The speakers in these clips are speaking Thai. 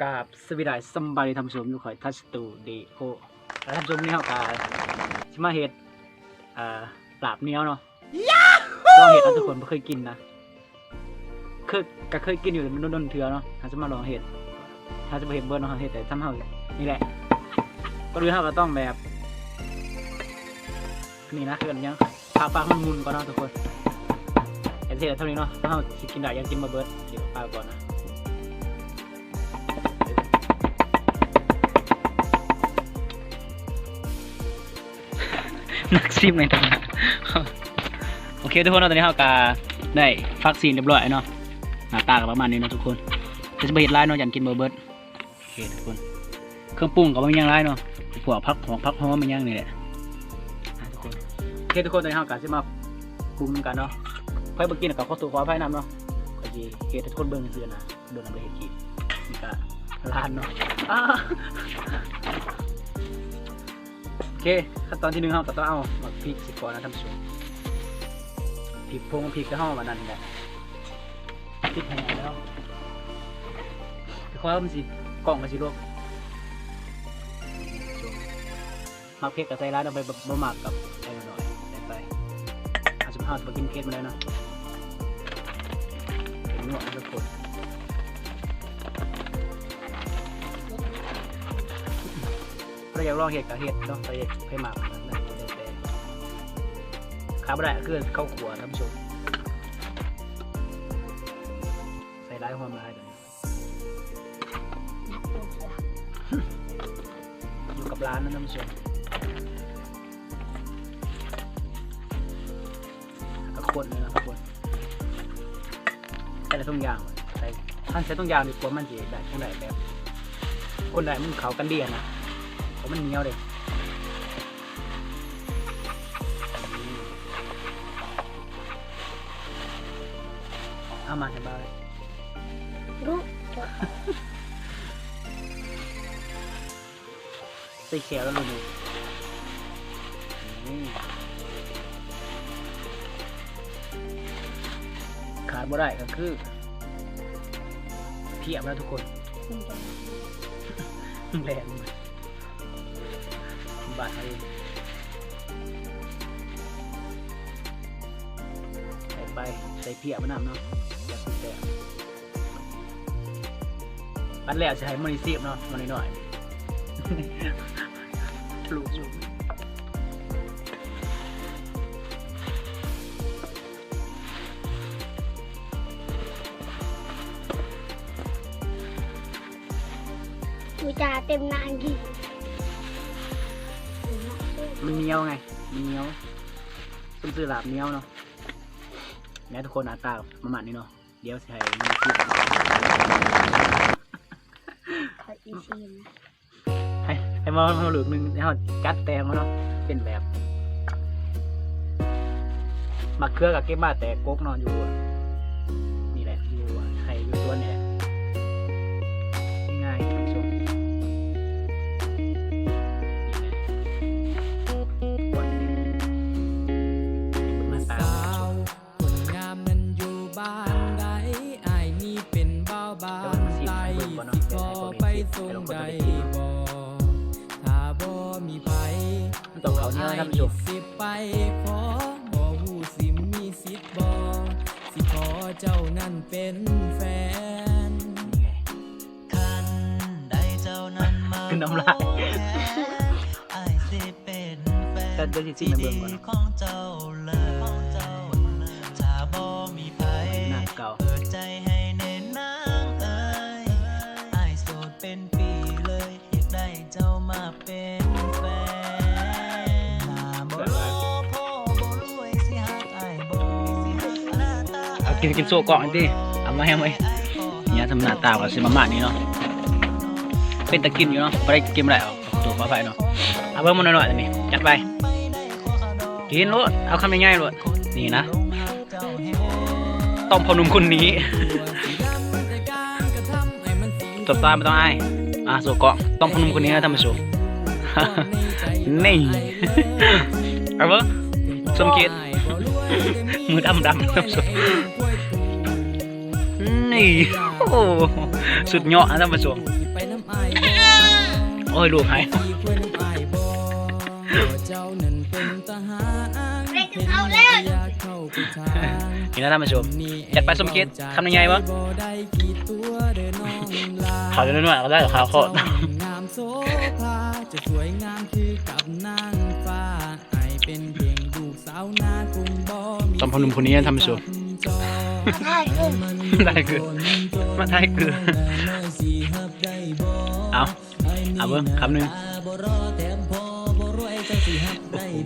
กราบสวัสดีสำบายดีท่านผู้ชมอยู่ข่อยทัชตูดีโอแล้วท่านผู้ชมนี่เฮากาสิมาเฮ็ดอ่าปราบเนี้ยวเนาะลองเฮ็ดนะทุกคนบ่เคยกินนะเคยก็เคยกินอยู่แต่มันโดนๆเทื่อเนาะถ้าจะมาลองเฮ็ดถ้าจะบ่เฮ็ดเบิดเนาะเฮ็ดแต่ทำเฮานี่แหละ ก็คือเฮาก็ต้องแบบนี่นะคืออันยังพาปากมันมุนก่อนเนาะทุกคนเฮ็ดเสร็จเท่านี้เนาะถ้าเฮาสิกินได้อยังกินบ่เบิดเดี๋ยวปาก่อนนะ นักซิมในตำนานโอเคทุกคนเนาะตอนนี้เรากาได้ฟักซีนเรียบร้อยเนาะหน้าตาก็ประมาณนี้เนาะทุกคนจะไปเห็ดไล่เนาะยันกินเบอร์เบิร์ดโอเคทุกคนเครื่องปรุงก็ไม่ยังไรเนาะพวพักของพักหอมมันยังนี่แหละทุกคนโอเคทุกคนตอนนี้เรากาจะมาปรุงกันเนาะไฟเมื่อกี้น่ะก็ขอตัวขออภัยนำเนาะก็จะเฮ็ดให้ทุกคนเบิ่งเพื่อนนะโดนนำไปเฮ็ดกินนี่ก็ร้านเนาะ เคขั้นตอนที่หนึ่งเราก็ต้องเอามาพริกสิก่อนนะท่านผู้ชมพริกพงพริกก็ห้องมานั่นแหละพริกแห้งแล้วเพราะว่ามันสิกล่องมันสิลวกมักเผ็ดกับใส่ร้านเอาไปบบบ่หมักกับใส่หน่อยใส่ไปอาจจะห้าจะมากินเผ็ดมาแล้นะเป็นนวดทุกคน เราอยากลองเห็ดกับเห็ดเนาะใส่ให้หมักนั่นแหละแล้วแต่ขาบแรกคือเข้าวขัวท่านผู้ชมใส่ร้ายหอมร้ายเลยอยู่กับร้านนะท่านผู้ชมก็คนนะครับคนใส่ทุกอย่างใส่ท่านใส่ทุกอย่างดีกว่ามันจะได้ทั้งหลายแบบ คนใดมันเขากันเดียนะ มันเหนียวเลยเอามาใส่บ้าเลยลูกใส่เขียวแล้วดูนี่ขาดบ่ได้ก็คือเทียบแล้วทุกคนแรง บาดให้ใส่ไปใส่เพียมานำเนาะอันแรกจะให้มันซียบเนาะมันหน่อยๆทะลุอยู่กูจะเต็มนานกี่ มันเหนียวไง มันเหนียวต้มซื้อหลาบเหนียวเนาะแม้วทุกคนอาตาประมาณนี้เนาะ เดี๋ยวให้มันซีบขออีซีนให้ให้มามาหลือกหนึ่งให้เรากัดแตงมาเนาะ เป็นแบบมะเขือกับเก็บมาแต่กกนอนอยู่ บ้านใดสิขอไปส่งใดบ่ถ้าบ่มีไผมันต้องเขาเนี่ยนะท่านผู้ชมสิไปขอบ่ฮู้สิมีสิทธิ์บ่สิขอเจ้านั้นเป็นแฟนนี่ไงคันได้เจ้านั้นมาคือน้ำลายไอายสิเป็นแฟแต่เดี๋ยวสิซิที่มาเบิ่ดีงก่อนของเจ้าเลยถ้าบ่มีไผหน้าเก่าเปิดใจให้ เจ้ามาเป็นแฟนถ้าบ่รอพ่อบ่รวยสิหักอ้ายบ่หน้าตาเอากินกินโซ่กล่องหน่อยดิเอามาให้ไหมเนี่ยทำหน้าตากับซิมาม่านี่เนาะเป็นตะกินอยู่เนาะไม่ได้กินอะไรเอาตัวขอไปเนาะเอาเพิ่มมันหน่อยๆอันนี้จัดไปกินรดเอาคำง่ายๆรดนี่นะต้มพอหนุ่มคนนี้ตบตาไม่ต้องอายอะโซเกาะต้มพอหนุ่มคนนี้นะท่านผู้ชม นี่เอาเบอสมเกียรติมือดำๆท่านผู้ชมอืมนี่โอ้โหสุดยอดนะท่านผู้ชมไปน้ำอายบ่โอ้ยลูกหายที่คุยน้ำอายบ่เจ้านั้นเป็นทหารเห็นอยากเข้าไปทางนี่นะท่านผู้ชมจัดไปสมคิดทำยังไงวะบ่ได้กี่ตัวเด้อน้องลาเขาจะได้หน่อยเขาได้กับเขาโคตร นางฟ้าไอายเป็นเพียงลูกสาวนาคงบ่มีตำพนุมคนนี้ท่านผู้ชมจอใช่คือได้คือมาได้คือเอาเอาเบิ้งคำหนึ่ง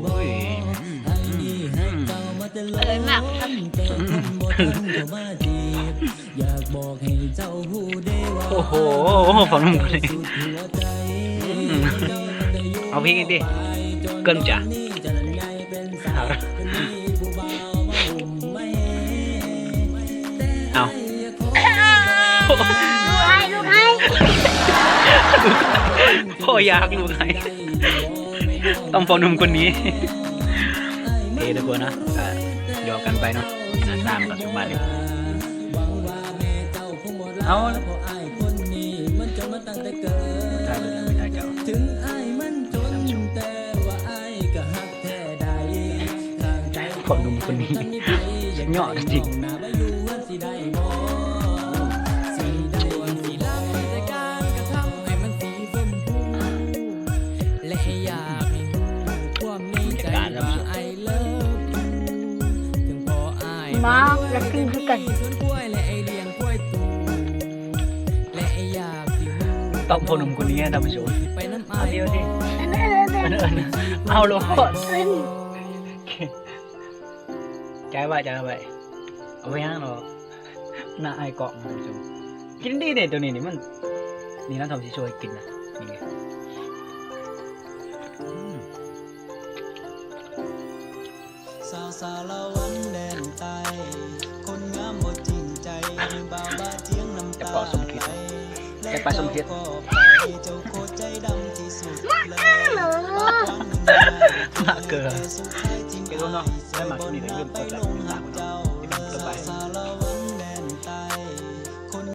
โอ้ยเออมากครับโอ้โหฝั่งนุ่มคนนี้อืม เอาพี่กันดิเกินจ้ะเอาลูกให้ลูกให้พ่ออยากลูกใครต้องฝั่งนุ่มคนนี้เฮ้ทุกคนนะอะหยอกกันไปเนาะอะตามปัจจุบันนี้เอาละถ่ายตัวนี้ไม่ถ่ายเจ้าถึงอายมันจน พ่อหนุ่มคนนี้ยอดจริงนาบอยู่ว่าสิได้บ่สิได้สิลำแต่กากระทำให้มันสีชมพูและอยากกันด้วยกันสวนกล้วยและไอเลี้ยงต้องพนุ่มคนนี้ท่านผู้ชมไปน้ำอาเอาเดียวดิอันนั้นอันนั้นเออเอาลดขึ้นใจไว้ใจไว้เอาไว้ย่างหรอก หน้าไอ้เกาะท่านผู้ชมกินดีเด็ดตัวนี้นี่มันนี่นะทำที่ช่วยกินนะนี่ไงอืมสาวสารวันแดนใต้คนงามบ่จริงใจบ่าวบ้าเจียงน้ำจะตาปอสมคิดจะไปสมคิดก็ไปเจ้าโคตรใจดำที่สุดเลยเหรอมาเกิน สุดท้ายจริงเกลือเนาะได้มาที่นี่ได้เริ่มเปิดแล้ว